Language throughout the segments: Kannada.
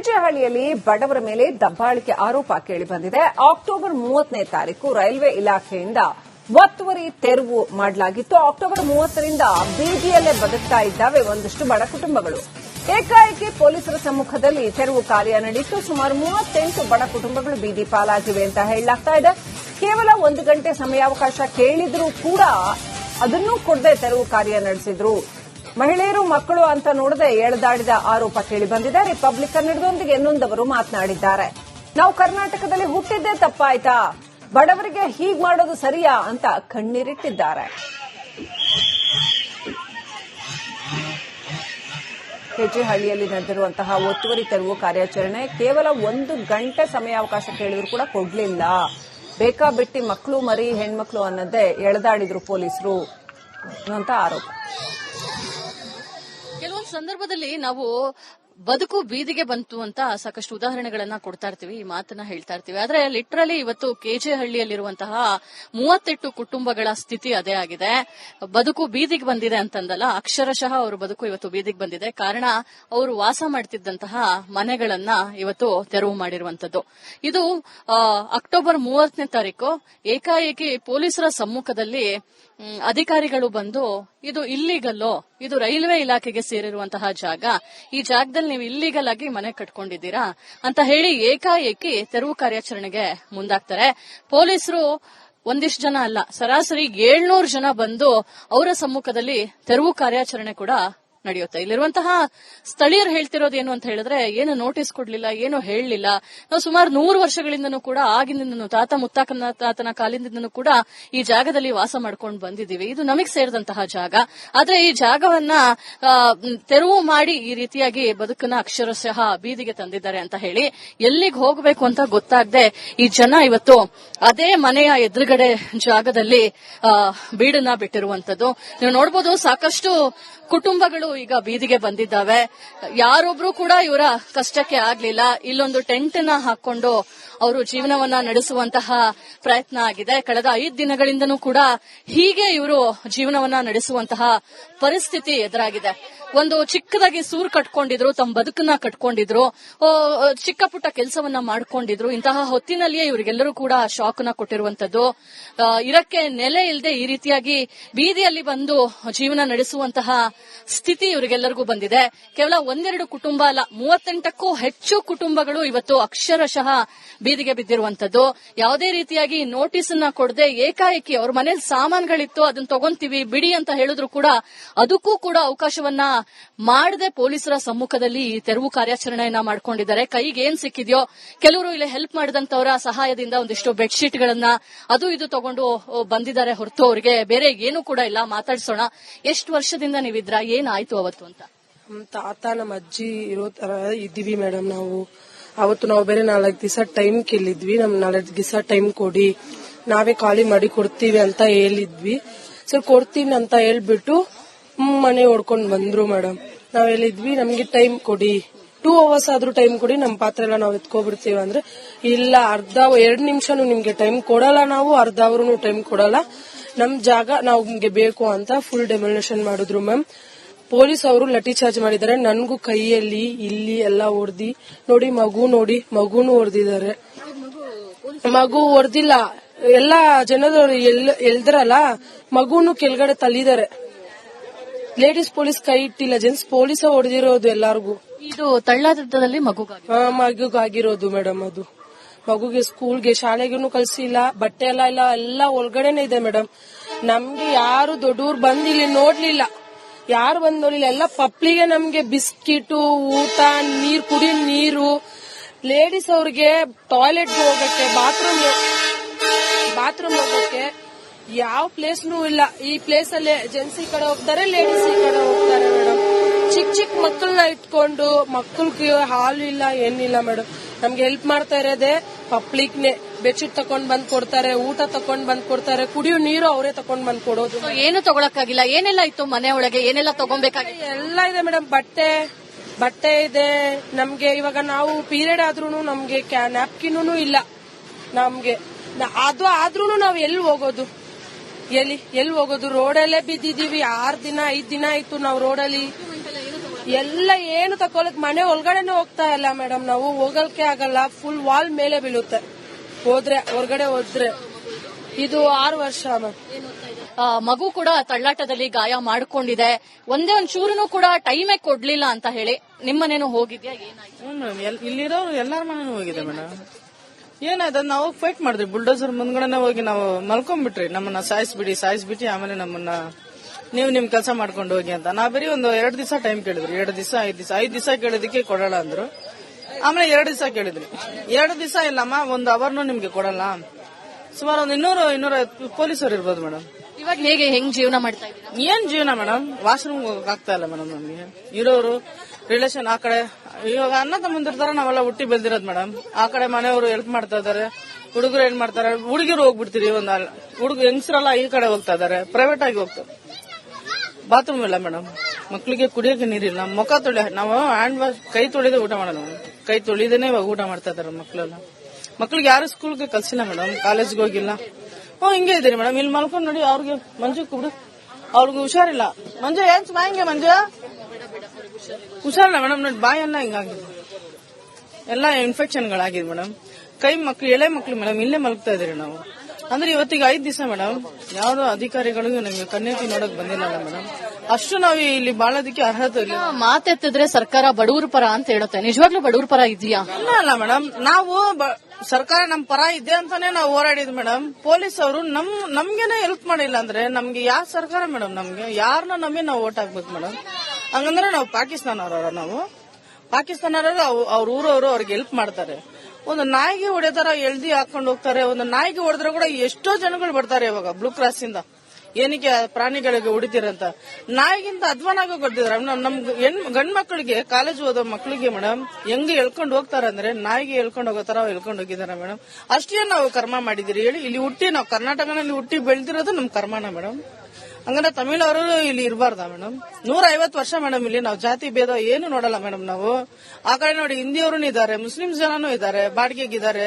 ಕೆಜೆಹಳ್ಳಿಯಲ್ಲಿ ಬಡವರ ಮೇಲೆ ದಬ್ಬಾಳಿಕೆ ಆರೋಪ ಕೇಳಿಬಂದಿದೆ. ಅಕ್ಟೋಬರ್ ಮೂವತ್ತನೇ ತಾರೀಕು ರೈಲ್ವೆ ಇಲಾಖೆಯಿಂದ ಒತ್ತುವರಿ ತೆರವು ಮಾಡಲಾಗಿತ್ತು. ಅಕ್ಟೋಬರ್ ಮೂವತ್ತರಿಂದ ಬೀದಿಯಲ್ಲೇ ಬದುಕ್ತಾ ಇದ್ದಾವೆ ಒಂದಷ್ಟು ಬಡ ಕುಟುಂಬಗಳು. ಏಕಾಏಕಿ ಪೊಲೀಸರ ಸಮ್ಮುಖದಲ್ಲಿ ತೆರವು ಕಾರ್ಯ ನಡೆಯಿತು. ಸುಮಾರು ಮೂವತ್ತೆಂಟು ಬಡ ಕುಟುಂಬಗಳು ಬೀದಿ ಪಾಲಾಗಿವೆ ಅಂತ ಹೇಳಲಾಗ್ತಾ ಇದೆ. ಕೇವಲ ಒಂದು ಗಂಟೆ ಸಮಯಾವಕಾಶ ಕೇಳಿದರೂ ಕೂಡ ಅದನ್ನೂ ಕೊಡದೆ ತೆರವು ಕಾರ್ಯ ನಡೆಸಿದ್ರು. ಮಹಿಳೆಯರು, ಮಕ್ಕಳು ಅಂತ ನೋಡದೆ ಎಳೆದಾಡಿದ ಆರೋಪ ಕೇಳಿಬಂದಿದೆ. ರಿಪಬ್ಲಿಕ್ ಕನ್ನಡದೊಂದಿಗೆ ಇನ್ನೊಂದವರು ಮಾತನಾಡಿದ್ದಾರೆ. ನಾವು ಕರ್ನಾಟಕದಲ್ಲಿ ಹುಟ್ಟಿದ್ದೇ ತಪ್ಪಾಯ್ತಾ? ಬಡವರಿಗೆ ಹೀಗ್ ಮಾಡೋದು ಸರಿಯಾ ಅಂತ ಕಣ್ಣೀರಿಟ್ಟಿದ್ದಾರೆ. ಕೆಜೆಹಳ್ಳಿಯಲ್ಲಿ ನಡೆದಿರುವಂತಹ ಒತ್ತುವರಿ ತೆರವು ಕಾರ್ಯಾಚರಣೆ ಕೇವಲ ಒಂದು ಗಂಟೆ ಸಮಯಾವಕಾಶ ಕೇಳಿದ್ರು ಕೂಡ ಕೊಡ್ಲಿಲ್ಲ. ಬೇಕಾಬಿಟ್ಟಿ ಮಕ್ಕಳು ಮರಿ ಹೆಣ್ಮಕ್ಳು ಅನ್ನೋದೇ ಎಳೆದಾಡಿದ್ರು ಪೊಲೀಸರು ಅನ್ನುವಂತ ಆರೋಪ. ಸಂದರ್ಭದಲ್ಲಿ ನಾವು ಬದುಕು ಬೀದಿಗೆ ಬಂತು ಅಂತ ಸಾಕಷ್ಟು ಉದಾಹರಣೆಗಳನ್ನ ಕೊಡ್ತಾ ಇರ್ತೀವಿ, ಈ ಮಾತನ್ನ ಹೇಳ್ತಾ ಇರ್ತೀವಿ. ಆದ್ರೆ ಲಿಟ್ರಲಿ ಇವತ್ತು ಕೆಜೆ ಹಳ್ಳಿಯಲ್ಲಿರುವಂತಹ ಮೂವತ್ತೆಂಟು ಕುಟುಂಬಗಳ ಸ್ಥಿತಿ ಅದೇ ಆಗಿದೆ. ಬದುಕು ಬೀದಿಗೆ ಬಂದಿದೆ ಅಂತಂದಲ್ಲ, ಅಕ್ಷರಶಃ ಅವರು ಬದುಕು ಇವತ್ತು ಬೀದಿಗೆ ಬಂದಿದೆ. ಕಾರಣ, ಅವರು ವಾಸ ಮಾಡ್ತಿದ್ದಂತಹ ಮನೆಗಳನ್ನ ಇವತ್ತು ತೆರವು ಮಾಡಿರುವಂತದ್ದು ಇದು ಅಕ್ಟೋಬರ್ ಮೂವತ್ತನೇ ತಾರೀಕು, ಏಕಾಏಕಿ ಪೊಲೀಸರ ಸಮ್ಮುಖದಲ್ಲಿ ಅಧಿಕಾರಿಗಳು ಬಂದು, ಇದು ಇಲ್ಲಿಗಲ್ಲೋ ಇದು ರೈಲ್ವೆ ಇಲಾಖೆಗೆ ಸೇರಿರುವಂತಹ ಜಾಗ. ಈ ಜಾಗದಲ್ಲಿ ನೀವು ಇಲ್ಲಿಗಲ್ ಆಗಿ ಮನೆ ಕಟ್ಕೊಂಡಿದ್ದೀರಾ ಅಂತ ಹೇಳಿ ಏಕಾಏಕಿ ತೆರವು ಕಾರ್ಯಾಚರಣೆಗೆ ಮುಂದಾಗ್ತಾರೆ. ಪೊಲೀಸರು ಒಂದಿಷ್ಟು ಜನ ಅಲ್ಲ, ಸರಾಸರಿ ಏಳ್ನೂರು ಜನ ಬಂದು ಅವರ ಸಮ್ಮುಖದಲ್ಲಿ ತೆರವು ಕಾರ್ಯಾಚರಣೆ ಕೂಡ ನಡೆಯುತ್ತೆ. ಇಲ್ಲಿರುವಂತಹ ಸ್ಥಳೀಯರು ಹೇಳ್ತಿರೋದು ಏನು ಅಂತ ಹೇಳಿದ್ರೆ, ಏನು ನೋಟಿಸ್ ಕೊಡ್ಲಿಲ್ಲ, ಏನು ಹೇಳಲಿಲ್ಲ. ನಾವು ಸುಮಾರು ನೂರು ವರ್ಷಗಳಿಂದನೂ ಕೂಡ ಆಗಿನಿಂದನೂ ತಾತ ಮುತ್ತಾಕನ, ತಾತನ ಕಾಲಿಂದನೂ ಕೂಡ ಈ ಜಾಗದಲ್ಲಿ ವಾಸ ಮಾಡ್ಕೊಂಡು ಬಂದಿದ್ದೀವಿ. ಇದು ನಮಗೆ ಸೇರಿದಂತಹ ಜಾಗ. ಆದ್ರೆ ಈ ಜಾಗವನ್ನ ತೆರವು ಮಾಡಿ ಈ ರೀತಿಯಾಗಿ ಬದುಕನ್ನ ಅಕ್ಷರಶಃ ಬೀದಿಗೆ ತಂದಿದ್ದಾರೆ ಅಂತ ಹೇಳಿ ಎಲ್ಲಿಗೆ ಹೋಗಬೇಕು ಅಂತ ಗೊತ್ತಾಗದೆ ಈ ಜನ ಇವತ್ತು ಅದೇ ಮನೆಯ ಎದುರುಗಡೆ ಜಾಗದಲ್ಲಿ ಬೀಡನ್ನ ಬಿಟ್ಟಿರುವಂತದ್ದು ನೀವು ನೋಡಬಹುದು ಸಾಕಷ್ಟು ಕುಟುಂಬಗಳು ಈಗ ಬೀದಿಗೆ ಬಂದಿದ್ದಾವೆ. ಯಾರೊಬ್ರು ಕೂಡ ಇವರ ಕಷ್ಟಕ್ಕೆ ಆಗ್ಲಿಲ್ಲ. ಇಲ್ಲೊಂದು ಟೆಂಟ್ನ ಹಾಕೊಂಡು ಅವರು ಜೀವನವನ್ನ ನಡೆಸುವಂತಹ ಪ್ರಯತ್ನ ಆಗಿದೆ. ಕಳೆದ ಐದು ದಿನಗಳಿಂದನೂ ಕೂಡ ಹೀಗೆ ಇವರು ಜೀವನವನ್ನ ನಡೆಸುವಂತಹ ಪರಿಸ್ಥಿತಿ ಎದುರಾಗಿದೆ. ಒಂದು ಚಿಕ್ಕದಾಗಿ ಸೂರ್ ಕಟ್ಕೊಂಡಿದ್ರು, ತಮ್ಮ ಬದುಕನ್ನ ಕಟ್ಕೊಂಡಿದ್ರು ಚಿಕ್ಕ ಪುಟ್ಟ ಕೆಲಸವನ್ನ ಮಾಡ್ಕೊಂಡಿದ್ರು. ಇಂತಹ ಹೊತ್ತಿನಲ್ಲಿಯೇ ಇವರಿಗೆಲ್ಲರೂ ಕೂಡ ಶಾಕ್ನ ಕೊಟ್ಟಿರುವಂತದ್ದು ಇರಕ್ಕೆ ನೆಲೆ ಇಲ್ಲದೆ ಈ ರೀತಿಯಾಗಿ ಬೀದಿಯಲ್ಲಿ ಬಂದು ಜೀವನ ನಡೆಸುವಂತಹ ಸ್ಥಿತಿ ಇವರಿಗೆಲ್ಲರಿಗೂ ಬಂದಿದೆ. ಕೇವಲ ಒಂದೆರಡು ಕುಟುಂಬ ಅಲ್ಲ, ಮೂವತ್ತೆಂಟಕ್ಕೂ ಹೆಚ್ಚು ಕುಟುಂಬಗಳು ಇವತ್ತು ಅಕ್ಷರಶಃ ಬೀದಿಗೆ ಬಿದ್ದಿರುವಂತದ್ದು ಯಾವುದೇ ರೀತಿಯಾಗಿ ನೋಟಿಸ್ ಅನ್ನ ಕೊಡದೆ ಏಕಾಏಕಿ ಅವ್ರ ಮನೇಲಿ ಸಾಮಾನುಗಳಿತ್ತು, ಅದನ್ನ ತಗೊಂತೀವಿ, ಬಿಡಿ ಅಂತ ಹೇಳಿದ್ರು ಕೂಡ ಅದಕ್ಕೂ ಕೂಡ ಅವಕಾಶವನ್ನ ಮಾಡದೆ ಪೊಲೀಸರ ಸಮ್ಮುಖದಲ್ಲಿ ಈ ತೆರವು ಕಾರ್ಯಾಚರಣೆಯನ್ನ ಮಾಡ್ಕೊಂಡಿದ್ದಾರೆ. ಕೈಗೆ ಏನ್ ಸಿಕ್ಕಿದ್ಯೋ, ಕೆಲವರು ಇಲ್ಲಿ ಹೆಲ್ಪ್ ಮಾಡಿದಂತವರ ಸಹಾಯದಿಂದ ಒಂದಿಷ್ಟು ಬೆಡ್ಶೀಟ್ ಗಳನ್ನ ಅದು ಇದು ತಗೊಂಡು ಬಂದಿದ್ದಾರೆ ಹೊರತು ಅವರಿಗೆ ಬೇರೆ ಏನು ಕೂಡ ಇಲ್ಲ. ಮಾತಾಡಿಸೋಣ. ಎಷ್ಟು ವರ್ಷದಿಂದ ನೀವಿದ್ರ? ಏನಾಯ್ತು? ಅವತ್ತು ಅಂತ. ನಮ್ ತಾತ, ನಮ್ಮ ಅಜ್ಜಿ ಇರೋ ತರ ಇದ್ದೀವಿ ಮೇಡಮ್ ನಾವು. ಅವತ್ತು ನಾವು ಬೇರೆ ನಾಲ್ಕು ದಿವಸ ಟೈಮ್ ಕೇಳಿದ್ವಿ. ನಮ್ ನಾಲ್ಕು ದಿವಸ ಟೈಮ್ ಕೊಡಿ. ನಾವೇ ಖಾಲಿ ಮಾಡಿ ಕೊಡ್ತೀವಿ ಅಂತ ಹೇಳಿದ್ವಿ. ಸರ್ ಕೊಡ್ತೀನಿ ಅಂತ ಹೇಳ್ಬಿಟ್ಟು ಮನೆ ಹೊಡ್ಕೊಂಡ್ ಬಂದ್ರು ಮೇಡಮ್. ನಾವ್ ಹೇಳಿದ್ವಿ, ನಮ್ಗೆ ಟೈಮ್ ಕೊಡಿ. ಟೂ ಅವರ್ಸ್ ಆದ್ರೂ ಟೈಮ್ ಕೊಡಿ. ನಮ್ ಪಾತ್ರೆ ಎಲ್ಲ ನಾವು ಎತ್ಕೊಬಿಡ್ತೀವಿ. ಅಂದ್ರೆ, ಇಲ್ಲ, ಅರ್ಧ ಎರಡು ನಿಮಿಷನು ನಿಮ್ಗೆ ಟೈಮ್ ಕೊಡಲ್ಲ ನಾವು, ಅರ್ಧ ಅವ್ರು ಟೈಮ್ ಕೊಡಲ್ಲ. ನಮ್ ಜಾಗ ನಾವು ನಿಮ್ಗೆ ಬೇಕು ಅಂತ ಫುಲ್ ಡೆಮೋಲೇಷನ್ ಮಾಡಿದ್ರು ಮ್ಯಾಮ್. ಪೊಲೀಸ್ ಅವರು ಲಠಿ ಚಾರ್ಜ್ ಮಾಡಿದ್ದಾರೆ. ನನಗೂ ಕೈಯಲ್ಲಿ ಇಲ್ಲಿ ಎಲ್ಲ ಹೊಡೆದಿ ನೋಡಿ ಮಗು ನೋಡಿ ಮಗುನು ಹೊಡೆದಿದ್ದಾರೆ. ಮಗು ಹೊಡೆದಿಲ್ಲ. ಎಲ್ಲ ಜನದವರು ಎಲ್ ಎಲ್ದ್ರಲ್ಲ ಮಗುನು ಕೆಳಗಡೆ ತಲ್ಲಿದ್ದಾರೆ ಲೇಡೀಸ್ ಪೊಲೀಸ್ ಕೈ ಇಟ್ಟಿಲ್ಲ. ಜೆಂಟ್ಸ್ ಪೊಲೀಸ್ ಹೊಡೆದಿರೋದು ಎಲ್ಲಾರ್ಗು. ಇದು ತಳ್ಳಾದಲ್ಲಿ ಮಗು ಮಗುಗಾಗಿರೋದು ಮೇಡಮ್ ಅದು. ಮಗುಗೆ ಸ್ಕೂಲ್ಗೆ ಶಾಲೆಗೂ ಕಳ್ಸಿಲ್ಲ. ಬಟ್ಟೆ ಎಲ್ಲ ಇಲ್ಲ. ಎಲ್ಲ ಒಳಗಡೆನೆ ಇದೆ ಮೇಡಮ್ ನಮ್ಗೆ ಯಾರು ದೊಡ್ಡವ್ರು ಬಂದಿಲ್ಲ ನೋಡ್ಲಿಲ್ಲ. ಯಾರು ಬಂದ್ ನೋಡಿಲ್ಲ ಎಲ್ಲ ಪಪ್ಲಿಗೆ ನಮ್ಗೆ ಬಿಸ್ಕಿಟು, ಊಟ, ನೀರ್ ಕುಡಿ ನೀರು. ಲೇಡೀಸ್ ಅವ್ರಿಗೆ ಟಾಯ್ಲೆಟ್ ಹೋಗಕ್ಕೆ ಬಾತ್ರೂಮ್ ಬಾತ್ರೂಮ್ ಹೋಗಕ್ಕೆ ಯಾವ ಪ್ಲೇಸ್ನೂ ಇಲ್ಲ. ಈ ಪ್ಲೇಸ್ ಅಲ್ಲಿ ಜೆಂಟ್ಸ್ ಈ ಕಡೆ ಹೋಗ್ತಾರೆ ಲೇಡೀಸ್ ಈ ಕಡೆ ಹೋಗ್ತಾರೆ ಮೇಡಮ್ ಚಿಕ್ಕ ಚಿಕ್ಕ ಮಕ್ಕಳನ್ನ ಇಟ್ಕೊಂಡು ಮಕ್ಕಳಿಗೆ ಹಾಲು ಇಲ್ಲ, ಏನಿಲ್ಲ ಮೇಡಮ್ ನಮ್ಗೆ ಹೆಲ್ಪ್ ಮಾಡ್ತಾ ಇರೋದೇ ಪಬ್ಲಿಕ್ನೆ ಬೆಡ್ಶೀಟ್ ತಕೊಂಡ್ ಬಂದ್ ಕೊಡ್ತಾರೆ ಊಟ ತಕೊಂಡ್ ಬಂದ್ ಕೊಡ್ತಾರೆ ಕುಡಿಯೋ ನೀರು ಅವರೇ ತಕೊಂಡ್ ಬಂದ್ ಕೊಡೋದು. ಏನು ತಗೊಳಕ್ಕಾಗಿಲ್ಲ ಏನೆಲ್ಲ ಇತ್ತು ಮನೆ ಒಳಗೆ ಏನೆಲ್ಲ ತಗೊಬೇಕಾಗಿತ್ತು ಎಲ್ಲ ಇದೆ ಮೇಡಮ್ ಬಟ್ಟೆ ಬಟ್ಟೆ ಇದೆ. ನಮ್ಗೆ ಇವಾಗ ನಾವು ಪೀರಿಯಡ್ ಆದ್ರೂ ನಮ್ಗೆ ನ್ಯಾಪ್ಕಿನೂ ಇಲ್ಲ ನಮ್ಗೆ. ಅದು ಆದ್ರೂ ನಾವ್ ಎಲ್ಲಿ ಹೋಗೋದು? ಎಲ್ಲಿ ಎಲ್ಲಿ ಹೋಗೋದು? ರೋಡಲ್ಲೇ ಬಿದ್ದಿದೀವಿ ಆರ್ ದಿನ ಐದ್ ದಿನ ಆಯ್ತು ನಾವ್ ರೋಡಲ್ಲಿ. ಎಲ್ಲ ಏನು ತಕೊಳಕ್ ಮನೆ ಒಳಗಡೆನೆ ಹೋಗ್ತಾ ಇಲ್ಲ ಮೇಡಮ್ ನಾವು ಹೋಗಲ್ಕೆ ಆಗಲ್ಲ ಫುಲ್ ವಾಲ್ ಮೇಲೆ ಬೀಳುತ್ತೆ. ಹೋದ್ರೆ ಹೊರಗಡೆ ಹೋದ್ರೆ ಇದು ಆರು ವರ್ಷ ಆ, ಮಗು ಕೂಡ ತಳ್ಳಾಟದಲ್ಲಿ ಗಾಯ ಮಾಡ್ಕೊಂಡಿದೆ. ಒಂದೇ ಒಂದ್ ಚೂರುನು ಕೂಡ ಟೈಮೇ ಕೊಡ್ಲಿಲ್ಲ ಅಂತ ಹೇಳಿ ನಿಮ್ಮನೇನು ಹೋಗಿದ್ಯಾ? ಏನಾಯ್ತು? ಇಲ್ಲಿರೋರು ಎಲ್ಲಾರ ಮನೇನು ಹೋಗಿದೆ ಮೇಡಮ್ ಏನಾಯ್ತು? ನಾವು ಫೈಟ್ ಮಾಡಿದ್ವಿ. ಬುಲ್ಡೋಸರ್ ಮುಂದ್ಗಡೆನೆ ಹೋಗಿ ನಾವು ಮಲ್ಕೊಂಡ್ಬಿಟ್ರಿ. ನಮ್ಮನ್ನ ಸಾಯಿಸ್ಬಿಡಿ ಸಾಯಿಸ್ಬಿಟ್ಟು ಆಮೇಲೆ ನಮ್ಮನ್ನ ನೀವು ನಿಮ್ ಕೆಲಸ ಮಾಡ್ಕೊಂಡು ಹೋಗಿ ಅಂತ. ನಾ ಬರೀ ಒಂದು ಎರಡು ದಿವಸ ಟೈಮ್ ಕೇಳಿದ್ರು ಎರಡು ದಿವಸ ಐದು ದಿವಸ. ಐದು ದಿವಸ ಕೇಳಿದಕ್ಕೆ ಕೊಡೋಣ ಅಂದ್ರು. ಆಮೇಲೆ ಎರಡು ದಿವಸ ಕೇಳಿದ್ರಿ. ಎರಡು ದಿವಸ ಇಲ್ಲಮ್ಮ ಒಂದು ಅವರ್ನು ನಿಮ್ಗೆ ಕೊಡಲ್ಲ. ಸುಮಾರು ಒಂದು ಇನ್ನೂರು ಇನ್ನೂರ ಪೊಲೀಸರು ಇರ್ಬೋದು ಮೇಡಮ್. ಇವಾಗ ಹೇಗೆ ಹೆಂಗ್ ಜೀವನ ಮಾಡ್ತಾ ಇದ್ದೀರಾ? ಏನ್ ಜೀವನ ಮೇಡಮ್? ವಾಶ್ರೂಮ್ ಆಗ್ತಾ ಇಲ್ಲ ಮೇಡಮ್ ನಮ್ಗೆ. ಇರೋರು ರಿಲೇಷನ್ ಆ ಕಡೆ ಇವಾಗ ಅನ್ನ ತಮ್ಮಂದಿರ್ತಾರ ನಾವೆಲ್ಲ ಹುಟ್ಟಿ ಬೆಳ್ದಿರೋದ್ ಮೇಡಮ್. ಆ ಕಡೆ ಮನೆಯವರು ಹೆಲ್ಪ್ ಮಾಡ್ತಾ ಇದಾರೆ ಹುಡುಗರು ಏನ್ ಮಾಡ್ತಾರೆ ಹುಡುಗಿರು ಹೋಗ್ಬಿಡ್ತೀರಿ ಒಂದ್ ಹುಡುಗ ಹೆಂಗಸರೆಲ್ಲ ಈ ಕಡೆ ಹೋಗ್ತಾ ಇದಾರೆ ಪ್ರೈವೇಟ್ ಆಗಿ ಹೋಗ್ತಾರೆ. ಬಾತ್ರೂಮ್ ಇಲ್ಲ ಮೇಡಮ್. ಮಕ್ಕಳಿಗೆ ಕುಡಿಯೋಕೆ ನೀರಿಲ್ಲ ಮುಖ ತೊಳೆ ನಾವು ಹ್ಯಾಂಡ್ ವಾಶ್ ಕೈ ತೊಳೆದು ಊಟ ಮಾಡೋಣ ಕೈ ತೊಳಿದೇನೆ ಊಟ ಮಾಡ್ತಾ ಇದಾರೆ ಮಕ್ಕಳೆಲ್ಲ ಮಕ್ಳಿಗೆ ಯಾರು ಸ್ಕೂಲ್ಗೆ ಕಲ್ಸಿಲ್ಲ ಮೇಡಮ್ ಕಾಲೇಜ್ಗೆ ಹೋಗಿಲ್ಲ. ಹ್ಞೂ ಹಿಂಗೆ ಇದ್ದೀರಿ ಮೇಡಮ್ ಇಲ್ಲಿ ಮಲ್ಕೊಂಡು ನೋಡಿ ಅವ್ರಿಗೆ, ಮಂಜು ಕುಬಿಡು ಅವ್ರಿಗೆ ಹುಷಾರಿಲ್ಲ. ಮಂಜು, ಏನ್ ಹಿಂಗೆ ಮಂಜು? ಹುಷಾರಿಲ್ಲ ಮೇಡಮ್ ನೋಡಿ ಬಾಯನ್ನ ಹಿಂಗಾಗಿದೆ. ಎಲ್ಲ ಇನ್ಫೆಕ್ಷನ್ಗಳಾಗಿದೆ ಮೇಡಮ್ ಕೈ ಮಕ್ಳು ಎಳೆ ಮಕ್ಳು ಮೇಡಮ್ ಇಲ್ಲೇ ಮಲಗ್ತಾ ಇದೀರಿ ನಾವು. ಅಂದ್ರೆ ಇವತ್ತಿಗೆ ಐದು ದಿವಸ ಮೇಡಮ್ ಯಾವ್ದೋ ಅಧಿಕಾರಿಗಳಿಗೂ ನಮಗೆ ಕಣ್ಣೆತ್ತಿ ನೋಡಕ್ ಬಂದಿಲ್ಲ ಮೇಡಮ್ ಅಷ್ಟು ನಾವು ಇಲ್ಲಿ ಬಾಳೋದಕ್ಕೆ ಅರ್ಹತೆ ಇಲ್ಲ. ಮಾತೆತ್ತಿದ್ರೆ ಸರ್ಕಾರ ಬಡವರ ಪರ ಅಂತ ಹೇಳುತ್ತೆ. ನಿಜವಾಗ್ಲೂ ಬಡವರ ಪರ ಇದೆಯಾ ಇಲ್ಲ ಅಲ್ಲ ಮೇಡಮ್. ನಾವು ಸರ್ಕಾರ ನಮ್ ಪರ ಇದೆ ಅಂತಾನೆ ನಾವು ಹೋರಾಡಿದ್ ಮೇಡಮ್. ಪೊಲೀಸ್ ಅವರು ನಮ್ ನಮ್ಗೆನೆ ಹೆಲ್ಪ್ ಮಾಡಿಲ್ಲ ಅಂದ್ರೆ ನಮ್ಗೆ ಯಾವ ಸರ್ಕಾರ ಮೇಡಮ್ ನಮ್ಗೆ? ಯಾರನ್ನ ನಮಗೆ ನಾವು ಓಟ್ ಹಾಕ್ಬೇಕು ಮೇಡಮ್. ಹಂಗಂದ್ರೆ ನಾವು ಪಾಕಿಸ್ತಾನವ್ರವ್ರ ನಾವು. ಪಾಕಿಸ್ತಾನ ಅವ್ರ ಊರವರು ಅವ್ರಿಗೆ ಹೆಲ್ಪ್ ಮಾಡ್ತಾರೆ. ಒಂದು ನಾಯಿಗೆ ಹೊಡೆದಾರ ಎಳ್ದಿ ಹಾಕೊಂಡು ಹೋಗ್ತಾರೆ. ಒಂದು ನಾಯಿಗೆ ಹೊಡೆದ್ರೆ ಕೂಡ ಎಷ್ಟೋ ಜನಗಳು ಬರ್ತಾರೆ ಇವಾಗ ಬ್ಲೂ ಕ್ರಾಸ್ ಇಂದ. ಏನಕ್ಕೆ ಪ್ರಾಣಿಗಳಿಗೆ ಹೊಡಿತೀರಂತ ನಾಯಿಗಿಂತ ಅಧ್ವಾನಾಗ ಕೊಡ್ತಿದ್ರ. ನಮ್ ನಮ್ ಹೆಣ್ ಗಂಡ್ ಮಕ್ಕಳಿಗೆ ಕಾಲೇಜ್ ಓದೋ ಮಕ್ಕಳಿಗೆ ಮೇಡಮ್, ಹೆಂಗ್ ಎಳ್ಕೊಂಡು ಹೋಗ್ತಾರ ಅಂದ್ರೆ ನಾಯಿಗೆ ಎಳ್ಕೊಂಡು ಹೋಗೋ ತರ ಎಳ್ಕೊಂಡು ಹೋಗಿದಾರ ಮೇಡಮ್. ಅಷ್ಟೇ ನಾವು ಕರ್ಮ ಮಾಡಿದಿರಿ ಹೇಳಿ, ಇಲ್ಲಿ ಹುಟ್ಟಿ ನಾವು ಕರ್ನಾಟಕನಲ್ಲಿ ಹುಟ್ಟಿ ಬೆಳೆದಿರೋದು ನಮ್ ಕರ್ಮನ ಮೇಡಮ್. ಹಂಗಂದ್ರೆ ತಮಿಳವರು ಇಲ್ಲಿ ಇರಬಾರ್ದ ಮೇಡಮ್? ನೂರ ಐವತ್ತು ವರ್ಷ ಮೇಡಮ್ ಇಲ್ಲಿ ನಾವು ಜಾತಿ ಭೇದ ಏನು ನೋಡಲ್ಲ ಮೇಡಮ್ ನಾವು. ಆ ಕಡೆ ನೋಡಿ ಹಿಂದಿಯವರು ಇದ್ದಾರೆ ಮುಸ್ಲಿಂ ಜನನೂ ಇದ್ದಾರೆ, ಬಾಡಿಗೆಗಿದ್ದಾರೆ.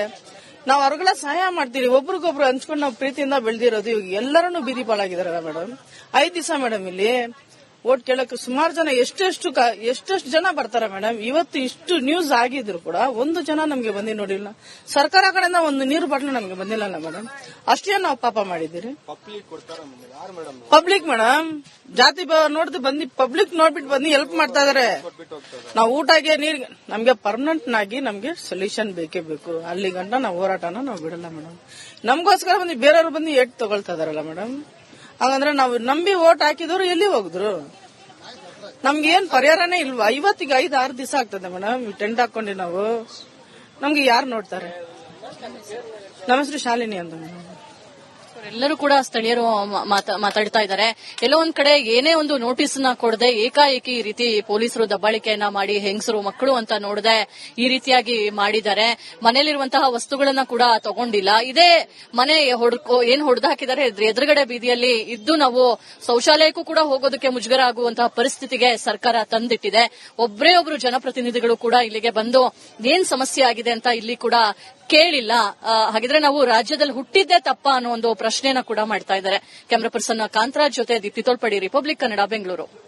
ನಾವು ಅವ್ರಿಗೆಲ್ಲ ಸಹಾಯ ಮಾಡ್ತೀವಿ. ಒಬ್ರಿಗೊಬ್ರು ಹಂಚ್ಕೊಂಡು ನಾವು ಪ್ರೀತಿಯಿಂದ ಬೆಳೆದಿರೋದು. ಇವಾಗ ಎಲ್ಲರೂ ಬೀದಿ ಪಾಲಾಗಿದಾರಲ್ಲ ಮೇಡಮ್ ಐದು ದಿವಸ ಮೇಡಮ್ ಇಲ್ಲಿ. ಓಟ್ ಕೇಳಕ್ಕೆ ಸುಮಾರು ಜನ ಎಷ್ಟೆಷ್ಟು ಎಷ್ಟೆಷ್ಟು ಜನ ಬರ್ತಾರೆ ಮೇಡಮ್? ಇವತ್ತು ಇಷ್ಟು ನ್ಯೂಸ್ ಆಗಿದ್ರು ಕೂಡ ಒಂದು ಜನ ನಮಗೆ ಬಂದಿ ನೋಡಿಲ್ಲ ಸರ್ಕಾರ ಕಡೆಯಿಂದ ಒಂದು ನೀರು ಬಾಟ್ಲು ನಮಗೆ ಬಂದಿಲ್ಲ ಮೇಡಮ್. ಅಷ್ಟೇ ನಾವು ಪಾಪ ಮಾಡಿದ್ದೀರಿ. Public madam? ಜಾತಿ ಭಾವ ನೋಡ್ದು ಬಂದು ಪಬ್ಲಿಕ್ ನೋಡ್ಬಿಟ್ಟು ಬಂದು ಹೆಲ್ಪ್ ಮಾಡ್ತಾ ಇದಾರೆ. ನಾವು ಊಟಗೆ ನೀರ್ ನಮ್ಗೆ ಪರ್ಮನೆಂಟ್ ಆಗಿ ನಮ್ಗೆ ಸೊಲ್ಯೂಷನ್ ಬೇಕೇ ಬೇಕು. ಅಲ್ಲಿ ಗಂಟ ನಾವು ಹೋರಾಟನ ನಾವು ಬಿಡಲ್ಲ ಮೇಡಮ್. ನಮಗೋಸ್ಕರ ಬಂದು ಬೇರೆಯವ್ರು ಬಂದು ಏಟ್ ತಗೊಳ್ತಾ ಇದಾರಲ್ಲ ಮೇಡಮ್. ಹಂಗಂದ್ರೆ ನಾವು ನಂಬಿ ಓಟ್ ಹಾಕಿದವರು ಎಲ್ಲಿ ಹೋಗಿದ್ರು? ನಮ್ಗೆ ಏನ್ ಪರಿಹಾರನೇ ಇಲ್ವಾ? ಐವತ್ತಿಗೆ ಐದು, ಆರು ದಿವಸ ಆಗ್ತದೆ ಮೇಡಮ್ ಟೆಂಟ್ ಹಾಕೊಂಡಿ ನಾವು. ನಮ್ಗೆ ಯಾರು ನೋಡ್ತಾರೆ? ನಮ್ಮ ಶಾಲಿನಿ ಅಂತ ಮೇಡಮ್. ಎಲ್ಲರೂ ಕೂಡ ಸ್ಥಳೀಯರು ಮಾತಾ- ಮಾತಾಡ್ತಾ ಇದ್ದಾರೆ. ಎಲ್ಲೋ ಒಂದ್ ಕಡೆ ಏನೇ ಒಂದು ನೋಟಿಸ್ನ ಕೊಡದೆ ಏಕಾಏಕಿ ಈ ರೀತಿ ಪೊಲೀಸರು ದಬ್ಬಾಳಿಕೆಯನ್ನ ಮಾಡಿ ಹೆಂಗಸರು ಮಕ್ಕಳು ಅಂತ ನೋಡದೆ ಈ ರೀತಿಯಾಗಿ ಮಾಡಿದ್ದಾರೆ. ಮನೆಯಲ್ಲಿರುವಂತಹ ವಸ್ತುಗಳನ್ನ ಕೂಡ ತಗೊಂಡಿಲ್ಲ. ಇದೇ ಮನೆ ಹೊಡ್ಕೊ, ಏನ್ ಹೊಡೆದು ಹಾಕಿದ್ದಾರೆ ಎದುರುಗಡೆ ಬೀದಿಯಲ್ಲಿ ಇದ್ದು ನಾವು ಶೌಚಾಲಯಕ್ಕೂ ಕೂಡ ಹೋಗೋದಕ್ಕೆ ಮುಜುಗರ ಆಗುವಂತಹ ಪರಿಸ್ಥಿತಿಗೆ ಸರ್ಕಾರ ತಂದಿಟ್ಟಿದೆ. ಒಬ್ಬರೇ ಒಬ್ರು ಜನಪ್ರತಿನಿಧಿಗಳು ಕೂಡ ಇಲ್ಲಿಗೆ ಬಂದು ಏನ್ ಸಮಸ್ಯೆ ಆಗಿದೆ ಅಂತ ಇಲ್ಲಿ ಕೂಡ ಕೇಳಿಲ್ಲ. ಹಾಗಿದ್ರೆ ನಾವು ರಾಜ್ಯದಲ್ಲಿ ಹುಟ್ಟಿದ್ದೇ ತಪ್ಪ ಅನ್ನೋ ಒಂದು ಪ್ರಶ್ನೆನ ಕೂಡ ಮಾಡ್ತಾ ಇದ್ದಾರೆ. ಕ್ಯಾಮರಾ ಪರ್ಸನ್ ಕಾಂತರಾಜ್ ಜೊತೆ ದೀಪ್ತಿ ತೋಳ್ಪಡಿ ರಿಪಬ್ಲಿಕ್ ಕನ್ನಡ ಬೆಂಗಳೂರು